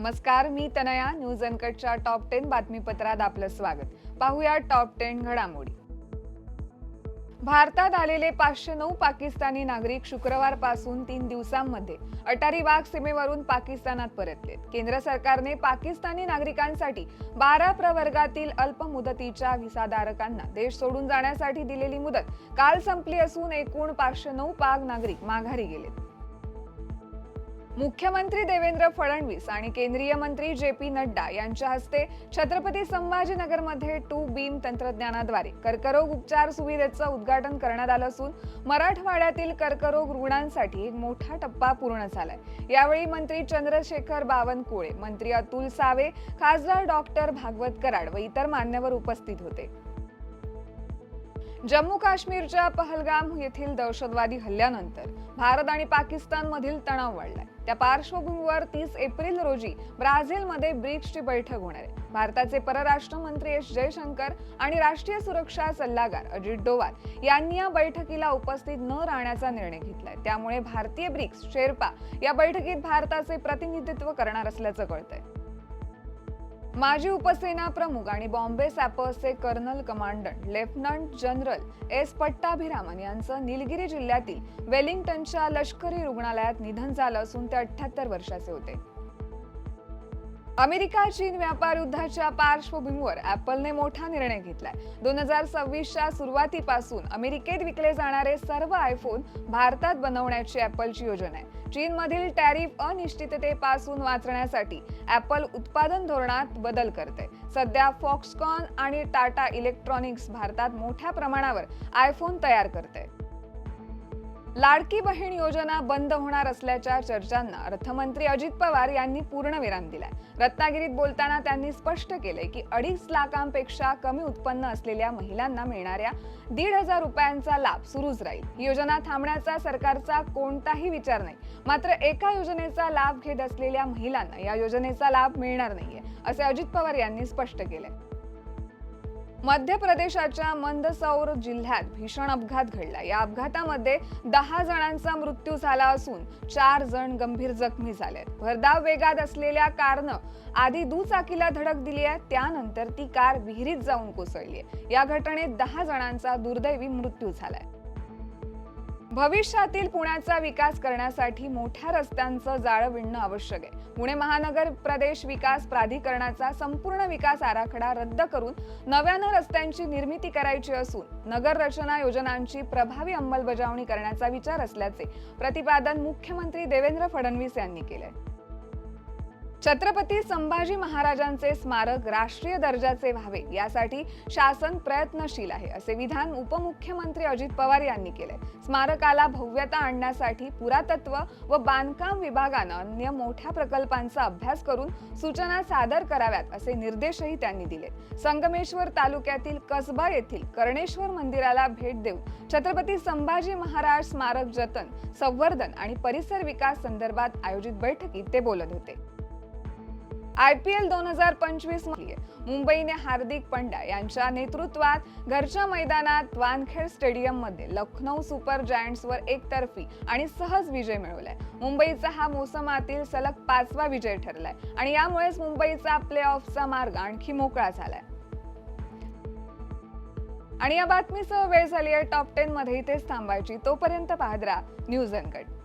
नमस्कार मी तनया न्यूज अनकटच्या टॉप टेन बातमीपत्रात आपलं स्वागत. पाहूया टॉप टेन घडामोडी. भारतात आलेले पाचशे नऊ पाकिस्तानी नागरिक शुक्रवारपासून तीन दिवसांमध्ये अटारी वाघ सीमेवरून पाकिस्तानात परतलेत केंद्र सरकारने पाकिस्तानी नागरिकांसाठी बारा प्रवर्गातील अल्प मुदतीच्या व्हिसाधारकांना देश सोडून जाण्यासाठी दिलेली मुदत काल संपली असून एकूण पाचशे नऊ पाक नागरिक माघारी गेलेत. मुख्यमंत्री देवेंद्र फडणवीस आणि केंद्रीय मंत्री जे पी नड्डा यांच्या हस्ते छत्रपती संभाजीनगरमध्ये टू बीम तंत्रज्ञानाद्वारे कर्करोग उपचार सुविधेचं उद्घाटन करण्यात आलं असून मराठवाड्यातील कर्करोग रुग्णांसाठी एक मोठा टप्पा पूर्ण झालाय. यावेळी मंत्री चंद्रशेखर बावनकुळे मंत्री अतुल सावे खासदार डॉक्टर भागवत कराड व इतर मान्यवर उपस्थित होते. जम्मू काश्मीरच्या पहलगाम येथील दहशतवादी हल्ल्यानंतर भारत आणि पाकिस्तानमधील तणाव वाढलाय. त्या पार्श्वभूमीवर तीस एप्रिल रोजी ब्राझीलमध्ये ब्रिक्सची बैठक होणार आहे. भारताचे परराष्ट्र मंत्री एस जयशंकर आणि राष्ट्रीय सुरक्षा सल्लागार अजित डोवाल यांनी या बैठकीला उपस्थित न राहण्याचा निर्णय घेतलाय. त्यामुळे भारतीय ब्रिक्स शेर्पा या बैठकीत भारताचे प्रतिनिधित्व करणार असल्याचं कळतंय. माजी उपसेना प्रमुख आणि Bombay सॅपर्सचे colonel commandant lieutenant general S Pattabhiraman यांचं निलगिरी जिल्ह्यातील वेलिंग्टनच्या लष्करी रुग्णालयात निधन झालं असून ते अठ्ठ्याहत्तर वर्षाचे होते. अमेरिका चीन व्यापार युद्धाच्या पार्श्वभूमीवर ऍपलने मोठा निर्णय घेतलाय. दोन हजार सव्वीसच्या सुरुवातीपासून अमेरिकेत विकले जाणारे सर्व आयफोन भारतात बनवण्याची ऍपलची योजना आहे. चीनमधील टॅरिफ अनिश्चिततेपासून वाचण्यासाठी ऍपल उत्पादन धोरणात बदल करते सध्या फॉक्सकॉन आणि टाटा इलेक्ट्रॉनिक्स भारतात मोठ्या प्रमाणावर आयफोन तयार करते लाडकी बहीण योजना बंद होणार असल्याच्या चर्चांना अर्थमंत्री अजित पवार यांनी पूर्णविराम दिलाय. रत्नागिरीत बोलताना त्यांनी स्पष्ट केले की अडीच लाखांपेक्षा कमी उत्पन्न असलेल्या महिलांना मिळणाऱ्या दीड हजार रुपयांचा लाभ सुरूच राहील. ही योजना थांबण्याचा सरकारचा कोणताही विचार नाही. मात्र एका योजनेचा लाभ घेत असलेल्या महिलांना या योजनेचा लाभ मिळणार नाहीये असे अजित पवार यांनी स्पष्ट केले मध्य प्रदेशाच्या मंदसौर जिल्ह्यात भीषण अपघात घडला. या अपघातामध्ये दहा जणांचा मृत्यू झाला असून चार जण गंभीर जखमी झाले भरधाव वेगात असलेल्या कारनं आधी दुचाकीला धडक दिली आहे त्यानंतर ती कार विहिरीत जाऊन कोसळली आहे. या घटनेत दहा जणांचा दुर्दैवी मृत्यू झालाय. भविष्यातील पुण्याचा विकास करण्यासाठी मोठ्या रस्त्यांचं जाळं विणणं आवश्यक आहे. पुणे महानगर प्रदेश विकास प्राधिकरणाचा संपूर्ण विकास आराखडा रद्द करून नव्यानं रस्त्यांची निर्मिती करायची असून नगर रचना योजनांची प्रभावी अंमलबजावणी करण्याचा विचार असल्याचे प्रतिपादन मुख्यमंत्री देवेंद्र फडणवीस यांनी केलंय. छत्रपती संभाजी महाराजांचे स्मारक राष्ट्रीय दर्जाचे व्हावे यासाठी शासन प्रयत्नशील आहे असे विधान उपमुख्यमंत्री अजित पवार यांनी केले. स्मारकाला भव्यता आणण्यासाठी पुरातत्व व बांधकाम विभागानं अन्य मोठ्या प्रकल्पांचा अभ्यास करून सूचना सादर कराव्यात असे निर्देशही त्यांनी दिले. संगमेश्वर तालुक्यातील कसबा येथील कर्णेश्वर मंदिराला भेट देऊन छत्रपती संभाजी महाराज स्मारक जतन संवर्धन आणि परिसर विकास संदर्भात आयोजित बैठकीत ते बोलत होते. आय पी एल दोन हजार पंचवीस मुंबईने हार्दिक पंड्या यांच्या नेतृत्वात घरच्या मैदानात वानखेड स्टेडियममध्ये लखनौ सुपर जायंट्सवर एकतर्फी आणि सहज विजय मिळवलाय. मुंबईचा हा मोसमातील सलग पाचवा विजय ठरलाय आणि यामुळेच मुंबईचा प्ले ऑफचा मार्ग आणखी मोकळा झालाय. आणि या बातमीसह वेळ झाली आहे टॉप टेन मध्ये इथेच थांबायची. तोपर्यंत पाहत राहा न्यूज अनकट